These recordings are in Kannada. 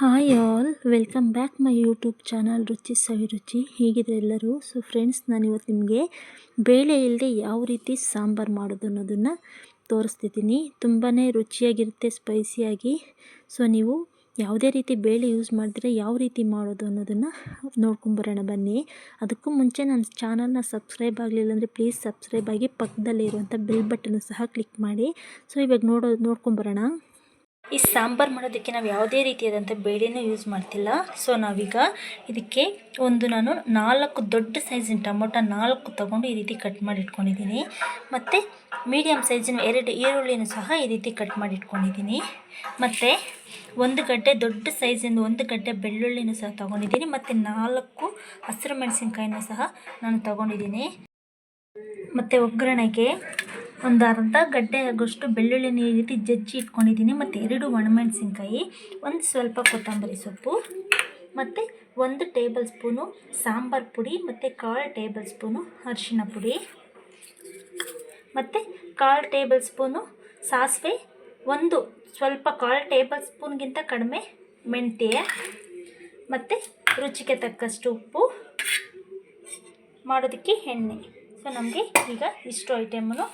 Hi all welcome back my YouTube channel ರುಚಿ ಸವಿರುಚಿ ಹೇಗಿದೆ ಎಲ್ಲರೂ? ಸೊ ಫ್ರೆಂಡ್ಸ್ ನಾನು ಇವತ್ತು ನಿಮಗೆ ಬೇಳೆ ಇಲ್ಲದೆ ಯಾವ ರೀತಿ ಸಾಂಬಾರು ಮಾಡೋದು ಅನ್ನೋದನ್ನು ತೋರಿಸ್ತಿದ್ದೀನಿ. ತುಂಬಾ ರುಚಿಯಾಗಿರುತ್ತೆ ಸ್ಪೈಸಿಯಾಗಿ ಸೊ ನೀವು ಯಾವುದೇ ರೀತಿ ಬೇಳೆ ಯೂಸ್ ಮಾಡಿದ್ರೆ ಯಾವ ರೀತಿ ಮಾಡೋದು ಅನ್ನೋದನ್ನು ನೋಡ್ಕೊಂಬರೋಣ ಬನ್ನಿ. ಅದಕ್ಕೂ ಮುಂಚೆ ನನ್ನ ಚಾನಲ್ನ ಸಬ್ಸ್ಕ್ರೈಬ್ ಆಗಲಿಲ್ಲ ಅಂದರೆ ಪ್ಲೀಸ್ ಸಬ್ಸ್ಕ್ರೈಬ್ ಆಗಿ ಪಕ್ಕದಲ್ಲಿ ಇರುವಂಥ ಬಿಲ್ ಬಟನ್ ಸಹ ಕ್ಲಿಕ್ ಮಾಡಿ. ಸೊ ಇವಾಗ ನೋಡೋ, ನೋಡ್ಕೊಂಬರೋಣ. ಈ ಸಾಂಬಾರು ಮಾಡೋದಕ್ಕೆ ನಾವು ಯಾವುದೇ ರೀತಿಯಾದಂಥ ಬೇಳೆನೂ ಯೂಸ್ ಮಾಡ್ತಿಲ್ಲ. ಸೊ ನಾವೀಗ ಇದಕ್ಕೆ ಒಂದು ನಾನು ನಾಲ್ಕು ದೊಡ್ಡ ಸೈಜಿನ ಟೊಮೊಟೊ ನಾಲ್ಕು ತೊಗೊಂಡು ಈ ರೀತಿ ಕಟ್ ಮಾಡಿ ಇಟ್ಕೊಂಡಿದ್ದೀನಿ. ಮತ್ತು ಮೀಡಿಯಮ್ ಸೈಜಿನ ಎರಡು ಈರುಳ್ಳಿನೂ ಸಹ ಈ ರೀತಿ ಕಟ್ ಮಾಡಿ ಇಟ್ಕೊಂಡಿದ್ದೀನಿ. ಮತ್ತು ಒಂದು ಗಡ್ಡೆ ದೊಡ್ಡ ಸೈಜಿಂದ ಒಂದು ಗಡ್ಡೆ ಬೆಳ್ಳುಳ್ಳಿನೂ ಸಹ ತೊಗೊಂಡಿದ್ದೀನಿ. ಮತ್ತು ನಾಲ್ಕು ಹಸಿರು ಮೆಣಸಿನ್ಕಾಯಿನೂ ಸಹ ನಾನು ತೊಗೊಂಡಿದ್ದೀನಿ. ಮತ್ತು ಒಗ್ಗರಣೆಗೆ ಒಂದು ಅರ್ಧ ಗಡ್ಡೆ ಆಗೋಷ್ಟು ಬೆಳ್ಳುಳ್ಳಿ ಈ ರೀತಿ ಜಜ್ಜಿ ಇಟ್ಕೊಂಡಿದ್ದೀನಿ. ಮತ್ತು ಎರಡು ಒಣಮೆಣಸಿನ್ಕಾಯಿ, ಒಂದು ಸ್ವಲ್ಪ ಕೊತ್ತಂಬರಿ ಸೊಪ್ಪು, ಮತ್ತು ಒಂದು ಟೇಬಲ್ ಸ್ಪೂನು ಸಾಂಬಾರು ಪುಡಿ, ಮತ್ತು ಕಾಳು ಟೇಬಲ್ ಸ್ಪೂನು ಅರಿಶಿನ ಪುಡಿ, ಮತ್ತು ಕಾಳು ಟೇಬಲ್ ಸ್ಪೂನು ಸಾಸಿವೆ, ಒಂದು ಸ್ವಲ್ಪ ಕಾಲು ಟೇಬಲ್ ಸ್ಪೂನ್ಗಿಂತ ಕಡಿಮೆ ಮೆಂತ್ಯ, ಮತ್ತು ರುಚಿಗೆ ತಕ್ಕಷ್ಟು ಉಪ್ಪು, ಮಾಡೋದಕ್ಕೆ ಎಣ್ಣೆ. ಸೊ ನಮಗೆ ಈಗ ಇಷ್ಟು ಐಟಮನ್ನು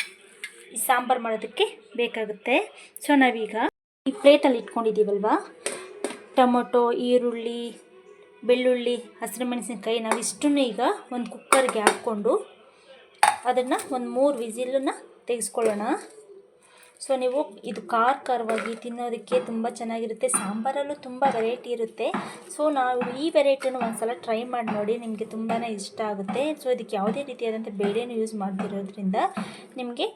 ಈ ಸಾಂಬಾರು ಮಾಡೋದಕ್ಕೆ ಬೇಕಾಗುತ್ತೆ. ಸೊ ನಾವೀಗ ಈ ಪ್ಲೇಟಲ್ಲಿ ಇಟ್ಕೊಂಡಿದ್ದೀವಲ್ವಾ? ಟೊಮೊಟೊ, ಈರುಳ್ಳಿ, ಬೆಳ್ಳುಳ್ಳಿ, ಹಸಿರು ಮೆಣಸಿನ್ಕಾಯಿ ನಾವು ಈಗ ಒಂದು ಕುಕ್ಕರ್ಗೆ ಹಾಕ್ಕೊಂಡು ಅದನ್ನು ಒಂದು ಮೂರು ವಿಸಿಲನ್ನು ತೆಗೆಸ್ಕೊಳ್ಳೋಣ. ಸೊ ನೀವು ಇದು ಖಾರ ಖಾರವಾಗಿ ತಿನ್ನೋದಕ್ಕೆ ತುಂಬ ಚೆನ್ನಾಗಿರುತ್ತೆ. ಸಾಂಬಾರಲ್ಲೂ ತುಂಬ ವೆರೈಟಿ ಇರುತ್ತೆ. ಸೊ ನಾವು ಈ ವೆರೈಟಿನ ಒಂದು ಸಲ ಟ್ರೈ ಮಾಡಿ ನೋಡಿ ನಿಮಗೆ ತುಂಬಾ ಇಷ್ಟ ಆಗುತ್ತೆ. ಸೊ ಇದಕ್ಕೆ ಯಾವುದೇ ರೀತಿಯಾದಂಥ ಬೇಳೆನೂ ಯೂಸ್ ಮಾಡ್ತಿರೋದ್ರಿಂದ ನಿಮಗೆ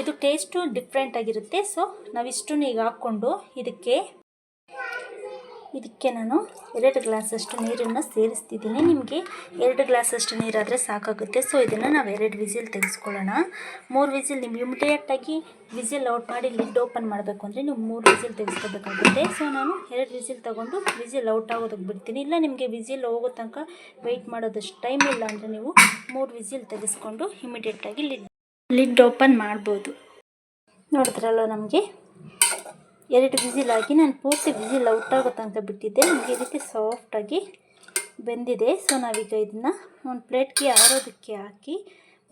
ಇದು ಟೇಸ್ಟು ಡಿಫ್ರೆಂಟ್ ಆಗಿರುತ್ತೆ. ಸೊ ನಾವಿಷ್ಟು ಈಗ ಹಾಕ್ಕೊಂಡು ಇದಕ್ಕೆ ಇದಕ್ಕೆ ನಾನು ಎರಡು ಗ್ಲಾಸಷ್ಟು ನೀರನ್ನು ಸೇರಿಸ್ತಿದ್ದೀನಿ. ನಿಮಗೆ ಎರಡು ಗ್ಲಾಸಷ್ಟು ನೀರಾದರೆ ಸಾಕಾಗುತ್ತೆ. ಸೊ ಇದನ್ನು ನಾವು ಎರಡು ವಿಸಿಲ್ ತೆಗೆಸ್ಕೊಳ್ಳೋಣ. ಮೂರು ವಿಸಿಲ್ ನಿಮ್ಗೆ ಇಮಿಡಿಯೇಟಾಗಿ ವಿಸಿಲ್ ಔಟ್ ಮಾಡಿ ಲಿಡ್ ಓಪನ್ ಮಾಡಬೇಕು ಅಂದರೆ ನೀವು ಮೂರು ವಿಸಿಲ್ ತೆಗೆಸ್ಕೋಬೇಕಾಗುತ್ತೆ. ಸೊ ನಾನು ಎರಡು ವಿಸಿಲ್ ತೊಗೊಂಡು ವಿಸಿಲ್ ಔಟ್ ಆಗೋದಕ್ಕೆ ಬಿಡ್ತೀನಿ. ಇಲ್ಲ ನಿಮಗೆ ವಿಸಿಲ್ ಹೋಗೋ ತನಕ ವೆಯ್ಟ್ ಮಾಡೋದಷ್ಟು ಟೈಮ್ ಇಲ್ಲ ಅಂದರೆ ನೀವು ಮೂರು ವಿಸಿಲ್ ತೆಗೆಸ್ಕೊಂಡು ಇಮಿಡಿಯೇಟಾಗಿ ಲಿಡ್ ಲಿಡ್ ಓಪನ್ ಮಾಡ್ಬೋದು. ನೋಡಿದ್ರಲ್ಲ ನಮಗೆ? ಎರಡು ವಿಸಿಲಾಗಿ ನಾನು ಪೂರ್ತಿ ವಿಸಿಲ್ ಔಟ್ ಆಗೋ ತನಕ ಬಿಟ್ಟಿದ್ದೆ. ನಮಗೆ ಈ ರೀತಿ ಸಾಫ್ಟಾಗಿ ಬೆಂದಿದೆ. ಸೊ ನಾವೀಗ ಇದನ್ನು ಒಂದು ಪ್ಲೇಟ್ಗೆ ಆರೋದಕ್ಕೆ ಹಾಕಿ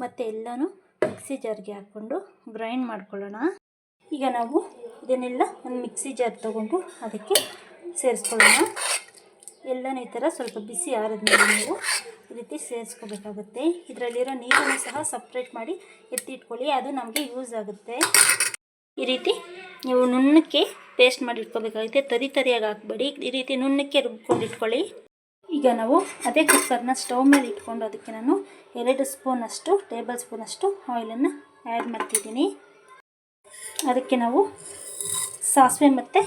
ಮತ್ತು ಎಲ್ಲನೂ ಮಿಕ್ಸಿ ಜಾರ್ಗೆ ಹಾಕ್ಕೊಂಡು ಗ್ರೈಂಡ್ ಮಾಡ್ಕೊಳ್ಳೋಣ. ಈಗ ನಾವು ಇದನ್ನೆಲ್ಲ ಒಂದು ಮಿಕ್ಸಿ ಜಾರ್ ತೊಗೊಂಡು ಅದಕ್ಕೆ ಸೇರಿಸ್ಕೊಳ್ಳೋಣ. ಎಲ್ಲನೂ ಈ ಥರ ಸ್ವಲ್ಪ ಬಿಸಿ ಆರಿದ್ಮೇಲೆ ನೀವು ಈ ರೀತಿ ಸೇರಿಸ್ಕೋಬೇಕಾಗುತ್ತೆ. ಇದರಲ್ಲಿರೋ ನೀರನ್ನು ಸಹ ಸಪ್ರೇಟ್ ಮಾಡಿ ಎತ್ತಿಟ್ಕೊಳ್ಳಿ, ಅದು ನಮಗೆ ಯೂಸ್ ಆಗುತ್ತೆ. ಈ ರೀತಿ ನೀವು ನುಣ್ಣಕ್ಕೆ ಪೇಸ್ಟ್ ಮಾಡಿ ಇಟ್ಕೋಬೇಕಾಗುತ್ತೆ. ತರಿ ತರಿಯಾಗಿ ಹಾಕ್ಬೇಡಿ. ಈ ರೀತಿ ನುಣ್ಣಕ್ಕೆ ರುಬ್ಕೊಂಡು ಇಟ್ಕೊಳ್ಳಿ. ಈಗ ನಾವು ಅದೇ ಕುಕ್ಕರ್ನ ಸ್ಟವ್ ಮೇಲೆ ಇಟ್ಕೊಂಡು ಅದಕ್ಕೆ ನಾನು ಎರಡು ಸ್ಪೂನಷ್ಟು ಟೇಬಲ್ ಸ್ಪೂನಷ್ಟು ಆಯಿಲನ್ನು ಆ್ಯಡ್ ಮಾಡ್ತಿದ್ದೀನಿ. ಅದಕ್ಕೆ ನಾವು ಸಾಸಿವೆ ಮತ್ತು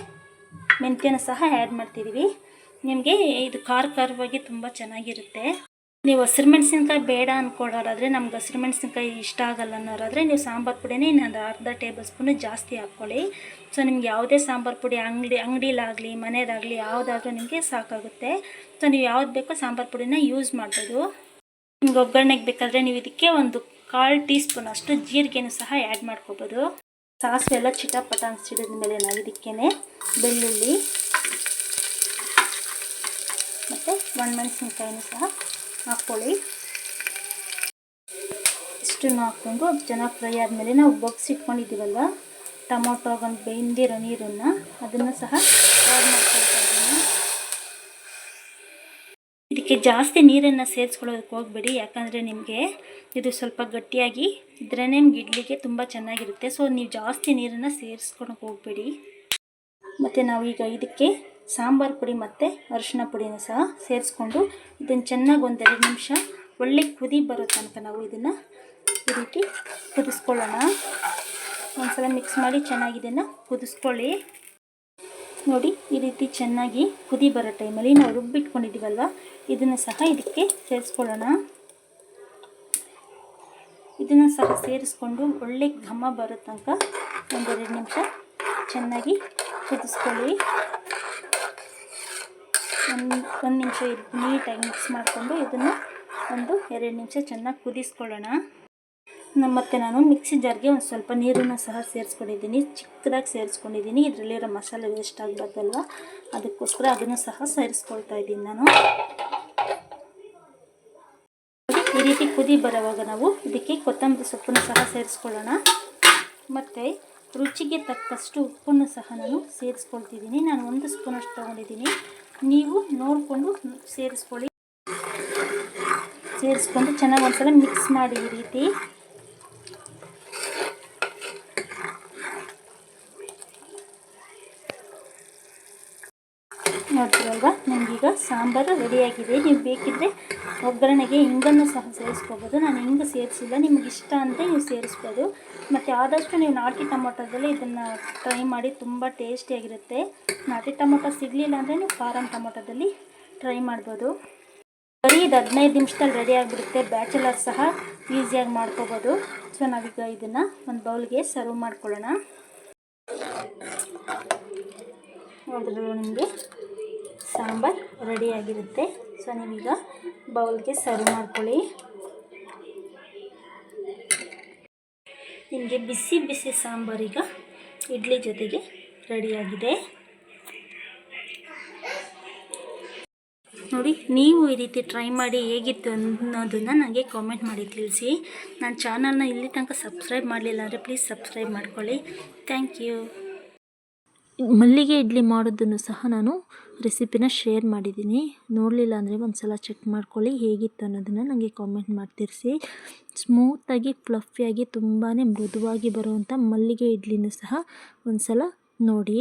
ಮೆಂತ್ಯನ ಸಹ ಆ್ಯಡ್ ಮಾಡ್ತಿದ್ದೀವಿ. ನಿಮಗೆ ಇದು ಖಾರ ಖಾರವಾಗಿ ತುಂಬ ಚೆನ್ನಾಗಿರುತ್ತೆ. ನೀವು ಹಸಿರು ಮೆಣಸಿನ್ಕಾಯಿ ಬೇಡ ಅಂದ್ಕೊಳ್ಳೋರಾದರೆ ನಮ್ಗೆ ಹಸಿರು ಮೆಣಸಿನ್ಕಾಯಿ ಇಷ್ಟ ಆಗಲ್ಲ ಅನ್ನೋರಾದರೆ ನೀವು ಸಾಂಬಾರು ಪುಡಿನೇ ಇನ್ನೊಂದು ಅರ್ಧ ಟೇಬಲ್ ಸ್ಪೂನು ಜಾಸ್ತಿ ಹಾಕ್ಕೊಳ್ಳಿ. ಸೊ, ನಿಮ್ಗೆ ಯಾವುದೇ ಸಾಂಬಾರು ಪುಡಿ ಅಂಗಡಿ, ಅಂಗಡಿಲಾಗಲಿ ಮನೆಯದಾಗಲಿ ಯಾವುದಾದ್ರೂ ನಿಮಗೆ ಸಾಕಾಗುತ್ತೆ. ಸೊ, ನೀವು ಯಾವ್ದು ಬೇಕೋ ಸಾಂಬಾರು ಪುಡಿನ ಯೂಸ್ ಮಾಡ್ಬೋದು. ನಿಮ್ಗೆ ಒಗ್ಗರಣೆಗೆ ಬೇಕಾದರೆ ನೀವು ಇದಕ್ಕೆ ಒಂದು ಕಾಲು ಟೀ ಸ್ಪೂನ್ ಅಷ್ಟು ಜೀರಿಗೆನೂ ಸಹ ಆ್ಯಡ್ ಮಾಡ್ಕೋಬೋದು. ಸಾಸಿವೆ ಎಲ್ಲ ಚಿಟಪಟ ಅನಿಸಿಡಿದ ಮೇಲೆ ನಾವು ಇದಕ್ಕೇ ಬೆಳ್ಳುಳ್ಳಿ ಮತ್ತು ಒಣಮೆಣಸಿನ್ಕಾಯಿನೂ ಸಹ ಹಾಕ್ಕೊಳ್ಳಿ. ಇಷ್ಟನ್ನು ಹಾಕ್ಕೊಂಡು ಅದು ಚೆನ್ನಾಗಿ ಫ್ರೈ ಆದಮೇಲೆ ನಾವು ಬಗ್ಸಿಟ್ಕೊಂಡಿದ್ದೀವಲ್ಲ ಟೊಮೊಟೊ ಒಂದು ಬೆಂದಿರೋ ನೀರನ್ನು ಅದನ್ನು ಸಹ ಆ್ಯಡ್ ಮಾಡ್ಕೊಳ್ತಾ ಇದ್ದೀನಿ. ಇದಕ್ಕೆ ಜಾಸ್ತಿ ನೀರನ್ನು ಸೇರಿಸ್ಕೊಳ್ಳೋದಕ್ಕೆ ಹೋಗಬೇಡಿ, ಯಾಕಂದರೆ ನಿಮಗೆ ಇದು ಸ್ವಲ್ಪ ಗಟ್ಟಿಯಾಗಿ ಇದ್ರೆ ನಿಮ್ಗೆ ಇಡ್ಲಿಗೆ ತುಂಬ ಚೆನ್ನಾಗಿರುತ್ತೆ. ಸೊ ನೀವು ಜಾಸ್ತಿ ನೀರನ್ನು ಸೇರಿಸ್ಕೊಳಕ್ಕೆ ಹೋಗಬೇಡಿ. ಮತ್ತು ಈಗ ಇದಕ್ಕೆ ಸಾಂಬಾರು ಪುಡಿ ಮತ್ತು ಅರಿಶಿನ ಪುಡಿನ ಸಹ ಸೇರಿಸ್ಕೊಂಡು ಇದನ್ನು ಚೆನ್ನಾಗಿ ಒಂದೆರಡು ನಿಮಿಷ ಒಳ್ಳೆ ಕುದಿ ಬರೋ ತನಕ ನಾವು ಇದನ್ನು ಈ ರೀತಿ ಕುದಿಸ್ಕೊಳ್ಳೋಣ. ಒಂದ್ಸಲ ಮಿಕ್ಸ್ ಮಾಡಿ ಚೆನ್ನಾಗಿ ಇದನ್ನು ಕುದಿಸ್ಕೊಳ್ಳಿ. ನೋಡಿ, ಈ ರೀತಿ ಚೆನ್ನಾಗಿ ಕುದಿ ಬರೋ ಟೈಮಲ್ಲಿ ನಾವು ರುಬ್ಬಿಟ್ಕೊಂಡಿದ್ದೀವಲ್ವ ಇದನ್ನು ಸಹ ಇದಕ್ಕೆ ಸೇರಿಸ್ಕೊಳ್ಳೋಣ. ಇದನ್ನು ಸಹ ಸೇರಿಸ್ಕೊಂಡು ಒಳ್ಳೆ ಘಮ ಬರೋ ತನಕ ಒಂದೆರಡು ನಿಮಿಷ ಚೆನ್ನಾಗಿ ಕುದಿಸ್ಕೊಳ್ಳಿ. ಒಂದು ಒಂದು ನಿಮಿಷ ನೀಟಾಗಿ ಮಿಕ್ಸ್ ಮಾಡಿಕೊಂಡು ಇದನ್ನು ಒಂದು ಎರಡು ನಿಮಿಷ ಚೆನ್ನಾಗಿ ಕುದಿಸ್ಕೊಳ್ಳೋಣ. ಮತ್ತೆ ನಾನು ಮಿಕ್ಸಿ ಜಾರ್ಗೆ ಒಂದು ಸ್ವಲ್ಪ ನೀರನ್ನು ಸಹ ಸೇರಿಸ್ಕೊಂಡಿದ್ದೀನಿ. ಚಿಕ್ಕದಾಗಿ ಸೇರಿಸ್ಕೊಂಡಿದ್ದೀನಿ. ಇದರಲ್ಲಿರೋ ಮಸಾಲೆ ವೇಸ್ಟ್ ಆಗಬಾರ್ದಲ್ವ? ಅದಕ್ಕೋಸ್ಕರ ಅದನ್ನು ಸಹ ಸೇರಿಸ್ಕೊಳ್ತಾ ಇದ್ದೀನಿ ನಾನು. ಈ ರೀತಿ ಕುದಿ ಬರೋವಾಗ ನಾವು ಇದಕ್ಕೆ ಕೊತ್ತಂಬರಿ ಸೊಪ್ಪನ್ನು ಸಹ ಸೇರಿಸ್ಕೊಳ್ಳೋಣ. ಮತ್ತು ರುಚಿಗೆ ತಕ್ಕಷ್ಟು ಉಪ್ಪನ್ನು ಸಹ ನಾನು ಸೇರಿಸ್ಕೊಳ್ತಿದ್ದೀನಿ. ನಾನು ಒಂದು ಸ್ಪೂನಷ್ಟು ತೊಗೊಂಡಿದ್ದೀನಿ. ನೀವು ನೋಡಿಕೊಂಡು ಸೇರಿಸ್ಕೊಳ್ಳಿ ಸೇರಿಸ್ಕೊಂಡು ಚೆನ್ನಾಗಿ ಒಂದ್ಸಲ ಮಿಕ್ಸ್ ಮಾಡಿ ಈ ರೀತಿ ನೋಡ್ತೀರಲ್ವಾ? ನನಗೀಗ ಸಾಂಬಾರು ರೆಡಿಯಾಗಿದೆ. ನೀವು ಬೇಕಿದ್ದರೆ ಒಗ್ಗರಣೆಗೆ ಹಿಂಗನ್ನು ಸಹ ಸೇರಿಸ್ಕೋಬೋದು. ನಾನು ಹಿಂಗೆ ಸೇರಿಸಿಲ್ಲ. ನಿಮ್ಗೆ ಇಷ್ಟ ಅಂದರೆ ನೀವು ಸೇರಿಸ್ಬೋದು. ಮತ್ತು ಆದಷ್ಟು ನೀವು ನಾಟಿ ಟೊಮೊಟೊದಲ್ಲಿ ಇದನ್ನು ಟ್ರೈ ಮಾಡಿ ತುಂಬ ಟೇಸ್ಟಿಯಾಗಿರುತ್ತೆ ನಾಟಿ ಟೊಮೊಟೊ ಸಿಗಲಿಲ್ಲ ಅಂದರೆ ನೀವು ಫಾರಮ್ ಟೊಮೊಟೊದಲ್ಲಿ ಟ್ರೈ ಮಾಡ್ಬೋದು. ಬರೀ ಇದು ಹದಿನೈದು ನಿಮಿಷದಲ್ಲಿ ರೆಡಿ ಆಗಿಬಿಡುತ್ತೆ ಬ್ಯಾಚುಲರ್ ಸಹ ಈಸಿಯಾಗಿ ಮಾಡ್ಕೋಬೋದು. ಸೊ ನಾವೀಗ ಇದನ್ನು ಒಂದು ಬೌಲ್ಗೆ ಸರ್ವ್ ಮಾಡ್ಕೊಳ್ಳೋಣ. ನಿಮಗೆ? ಸಾಂಬಾರು ರೆಡಿಯಾಗಿರುತ್ತೆ. ಸೊ, ನೀವೀಗ ಬೌಲ್ಗೆ ಸರ್ವ್ ಮಾಡ್ಕೊಳ್ಳಿ. ನಿಮಗೆ ಬಿಸಿ ಬಿಸಿ ಸಾಂಬಾರೀಗ ಇಡ್ಲಿ ಜೊತೆಗೆ ರೆಡಿಯಾಗಿದೆ. ನೋಡಿ, ನೀವು ಈ ರೀತಿ ಟ್ರೈ ಮಾಡಿ ಹೇಗಿತ್ತು ಅನ್ನೋದನ್ನು ನನಗೆ ಕಾಮೆಂಟ್ ಮಾಡಿ ತಿಳಿಸಿ. ನನ್ನ ಚಾನಲ್ನ ಇಲ್ಲಿ ತನಕ ಸಬ್ಸ್ಕ್ರೈಬ್ ಮಾಡಲಿಲ್ಲ ಅಂದರೆ ಪ್ಲೀಸ್ ಸಬ್ಸ್ಕ್ರೈಬ್ ಮಾಡ್ಕೊಳ್ಳಿ. ಥ್ಯಾಂಕ್ ಯು ಮಲ್ಲಿಗೆ ಇಡ್ಲಿ ಮಾಡೋದನ್ನು ಸಹ ನಾನು ರೆಸಿಪಿನ ಶೇರ್ ಮಾಡಿದ್ದೀನಿ. ನೋಡಲಿಲ್ಲ ಅಂದರೆ ಒಂದು ಸಲ ಚೆಕ್ ಮಾಡ್ಕೊಳ್ಳಿ ಹೇಗಿತ್ತು ಅನ್ನೋದನ್ನು ನನಗೆ ಕಾಮೆಂಟ್ ಮಾಡಿ ಸ್ಮೂತಾಗಿ ಫ್ಲಫಿಯಾಗಿ ತುಂಬಾ ಮೃದುವಾಗಿ ಬರುವಂಥ ಮಲ್ಲಿಗೆ ಇಡ್ಲಿನೂ ಸಹ ಒಂದು ಸಲ ನೋಡಿ.